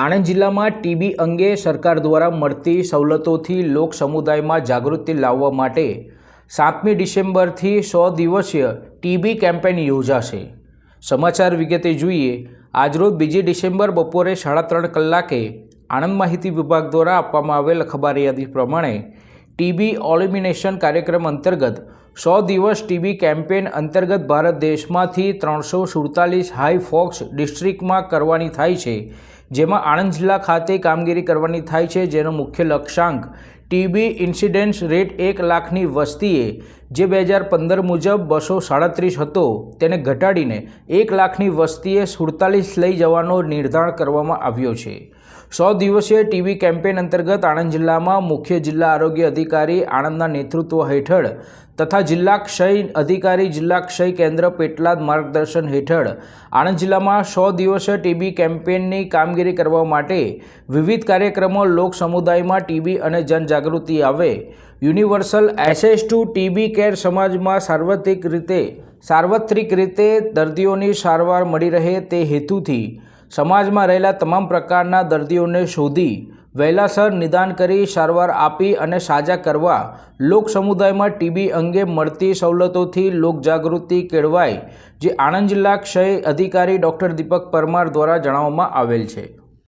આણંદ જિલ્લામાં ટીબી અંગે સરકાર દ્વારા મળતી સવલતોથી લોક સમુદાયમાં જાગૃતિ લાવવા માટે સાતમી ડિસેમ્બરથી સો દિવસીય ટીબી કેમ્પેન યોજાશે. સમાચાર વિગતે જોઈએ, આજરોજ બીજી ડિસેમ્બર બપોરે સાડા ત્રણ કલાકે આણંદ માહિતી વિભાગ દ્વારા આપવામાં આવેલ અખબાર યાદી પ્રમાણે ટીબી ઓલિમિનેશન કાર્યક્રમ અંતર્ગત સો દિવસ ટીબી કેમ્પેન અંતર્ગત ભારત દેશમાંથી ત્રણસો સુડતાલીસ હાઈ ફોક્સ ડિસ્ટ્રિક્ટમાં કરવાની થાય છે, જેમાં આણંદ જિલ્લા ખાતે કામગીરી કરવાની થાય છે, જેનો મુખ્ય લક્ષ્યાંક ટીબી ઇન્સિડન્સ રેટ એક લાખની વસ્તીએ, જે બે હજાર પંદર મુજબ બસો સાડત્રીસ હતો, તેને ઘટાડીને એક લાખની વસ્તીએ સુડતાલીસ લઈ જવાનો નિર્ધાર કરવામાં આવ્યો છે. સો દિવસીય ટીબી કેમ્પેન અંતર્ગત આણંદ જિલ્લામાં મુખ્ય જિલ્લા આરોગ્ય અધિકારી આણંદના નેતૃત્વ હેઠળ તથા જિલ્લા ક્ષય અધિકારી, જિલ્લા ક્ષય કેન્દ્ર પેટલાદ માર્ગદર્શન હેઠળ આણંદ જિલ્લામાં સો દિવસીય ટીબી કેમ્પેનની કામગીરી કરવા માટે વિવિધ કાર્યક્રમો લોક સમુદાયમાં ટીબી અને જનજાગૃતિ આવે. Universal access to TB care સમાજમાં સાર્વત્રિક રીતે સાર્વત્રિક રીતે દર્દીઓની સારવાર મળી રહે તે હેતુથી સમાજમાં રહેલા તમામ પ્રકારના દર્દીઓને શોધી વહેલાસર નિદાન કરી સારવાર આપી અને સાજા કરવા લોક સમુદાયમાં ટીબી અંગે મળતી સવલતોથી લોકજાગૃતિ કેળવાય, જે આણંદ જિલ્લા ક્ષય અધિકારી ડૉક્ટર દીપક પરમાર દ્વારા જણાવવામાં આવેલ છે.